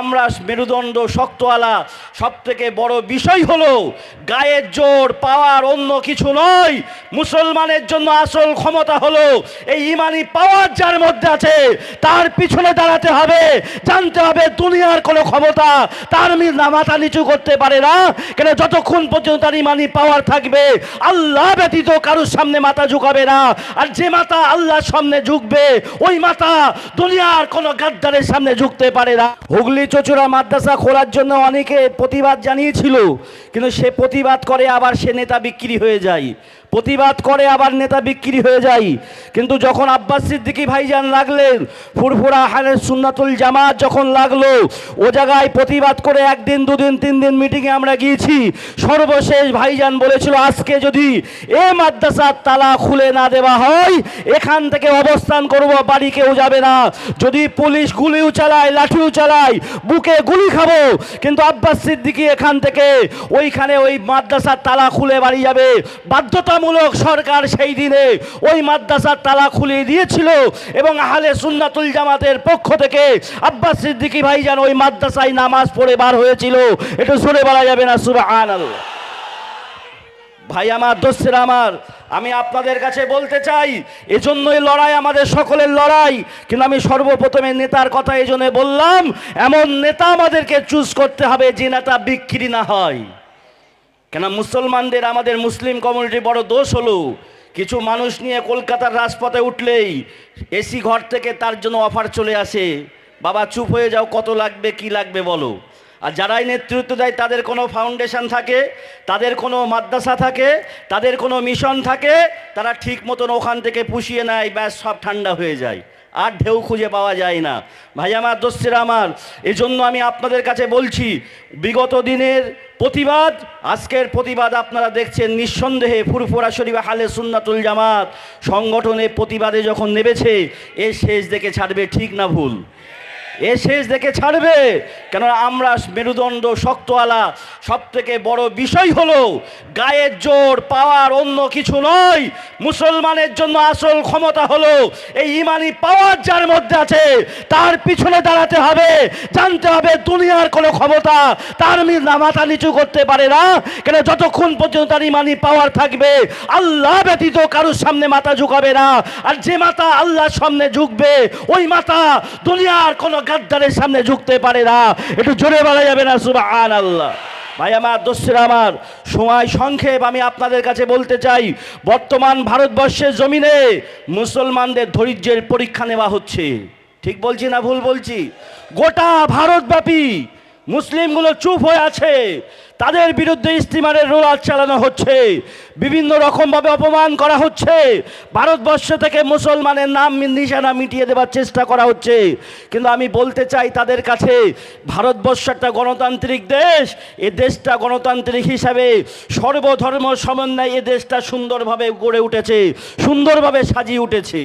আমরা মেরুদণ্ড শক্তওয়ালা। সব থেকে বড় বিষয় হলো, গায়ের জোর পাওয়ার অন্য কিছু নয়। মুসলমানের জন্য আসল ক্ষমতা হলো, এই ইমানি পাওয়ার যার মধ্যে আছে, তার পিছনে দাঁড়াতে হবে, জানতে হবে দুনিয়ার কোনো ক্ষমতা। তার মাথা নিচু করতে পারে না। কেন যতক্ষণ পর্যন্ত তার ইমানি পাওয়ার থাকবে, আল্লাহ ব্যতীত কারোর সামনে মাথা ঝুঁকাবে না। আর যে মাথা আল্লাহর সামনে ঝুঁকবে, ওই মাথা দুনিয়ার কোনো গাদ্দারের সামনে ঝুঁকতে পারে না। হুগলি চচুড়া মাদ্রাসা খোলার জন্য অনেকে প্রতিবাদ জানিয়েছিল, কিন্তু সে প্রতিবাদ করে আবার সে নেতা বিক্রি হয়ে যায়। প্রতিবাদ করে আবার নেতা বিক্রি হয়ে যায়। কিন্তু যখন আব্বাস সিদ্দিকি ভাইজান লাগলেন, ফুরফুরা হানের সুন্নাতুল জামাত যখন লাগল, ও জায়গায় প্রতিবাদ করে একদিন, দুদিন তিন দিন মিটিংয়ে আমরা গিয়েছি। সর্বশেষ ভাইজান বলেছিল, আজকে যদি এ মাদ্রাসার তালা খুলে না দেওয়া হয়, এখান থেকে অবস্থান করব, বাড়ি কেউ যাবে না। যদি পুলিশ গুলিও চালায়, লাঠিও চালায়, বুকে গুলি খাব। কিন্তু আব্বাস সিদ্দিকী এখান থেকে ওইখানে ওই মাদ্রাসার তালা খুলে বাড়ি যাবে। বাধ্যতামূলক সরকার সেই দিনে ওই মাদ্রাসার তালা খুলে দিয়েছিল এবং আহলে সুন্নাতুল জামাতের পক্ষ থেকে আব্বাস সিদ্দিকী ভাইজান ওই মাদ্রাসায় নামাজ পড়ে বার হয়েছিল। একটু সরে বলা যাবে না, সুবহানাল্লাহ। ভাই আমার, দোস্তের আমার, আমি আপনাদের কাছে বলতে চাই, এজন্যই লড়াই আমাদের সকলের লড়াই, কিন্তু আমি সর্বপ্রথমে নেতার কথা এই বললাম, এমন নেতা আমাদেরকে চুজ করতে হবে যে নেতা বিক্রি না হয়। কেন মুসলমানদের আমাদের মুসলিম কমিউনিটি বড় দোষ হলো? কিছু মানুষ নিয়ে কলকাতার রাজপথে উঠলেই এসি ঘর থেকে তার জন্য অফার চলে আসে। বাবা, চুপ হয়ে যাও, কত লাগবে, কি লাগবে বলো? আর যারাই নেতৃত্ব দেয়, তাদের কোনো ফাউন্ডেশন থাকে, তাদের কোনো মাদ্রাসা থাকে, তাদের কোনো মিশন থাকে, তারা ঠিক মতন ওখান থেকে পুষিয়ে নেয়, ব্যাস, সব ঠান্ডা হয়ে যায়। আর ঢেউ খুঁজে পাওয়া যায় না। ভাই, আমার দোস্তের আমার, এজন্য আমি আপনাদের কাছে বলছি, বিগত দিনের প্রতিবাদ, আজকের প্রতিবাদ আপনারা দেখছেন নিঃসন্দেহে ফুরফুরা শরীফ হালে সুন্নাতুল জামাত সংগঠনের প্রতিবাদে যখন নেবেছে এ শেষ দেখে ছাড়বে ঠিক না ভুল। এ শেষ দেখে ছাড়বে। কেন আমরা মেরুদণ্ড শক্তওয়ালা সব থেকে বড় বিষয় হলো গায়ের জোর পাওয়ার অন্য কিছু নয়। মুসলমানের জন্য আসল ক্ষমতা হলো এই ইমানি পাওয়ার যার মধ্যে আছে, তার পিছনে দাঁড়াতে হবে, জানতে হবে দুনিয়ার কোনো ক্ষমতা তার মাথা নিচু করতে পারে না। কেন যতক্ষণ পর্যন্ত তার ইমানি পাওয়ার থাকবে, আল্লাহ ব্যতীত কারোর সামনে মাথা ঝুঁকাবে না। আর যে মাথা আল্লাহর সামনে ঝুঁকবে, ওই মাথা দুনিয়ার কোনো গাদ্দারের সামনে ঝুঁকতে পারে না। একটু জোরে বলা যাবে না সুবাহ আল্লাহ ভাই আমার দোষের আমার, সময় সংক্ষেপ আমি আপনাদের কাছে বলতে চাই। বর্তমান ভারতবর্ষের জমিনে মুসলমানদের ধৈর্যের পরীক্ষা নেওয়া হচ্ছে। ঠিক বলছি না ভুল বলছি? গোটা ভারতব্যাপী মুসলিমগুলো চুপ হয়ে আছে। তাদের বিরুদ্ধে ইস্তিমারের রোলার চালানো হচ্ছে। বিভিন্ন রকমভাবে অপমান করা হচ্ছে। ভারতবর্ষ থেকে মুসলমানের নাম নিশানা মিটিয়ে দেওয়ার চেষ্টা করা হচ্ছে। কিন্তু আমি বলতে চাই তাদের কাছে, ভারতবর্ষ একটা গণতান্ত্রিক দেশ, এ দেশটা গণতান্ত্রিক হিসাবে সর্বধর্ম সমন্বয়ে এ দেশটা সুন্দরভাবে গড়ে উঠেছে, সুন্দরভাবে সাজিয়ে উঠেছে।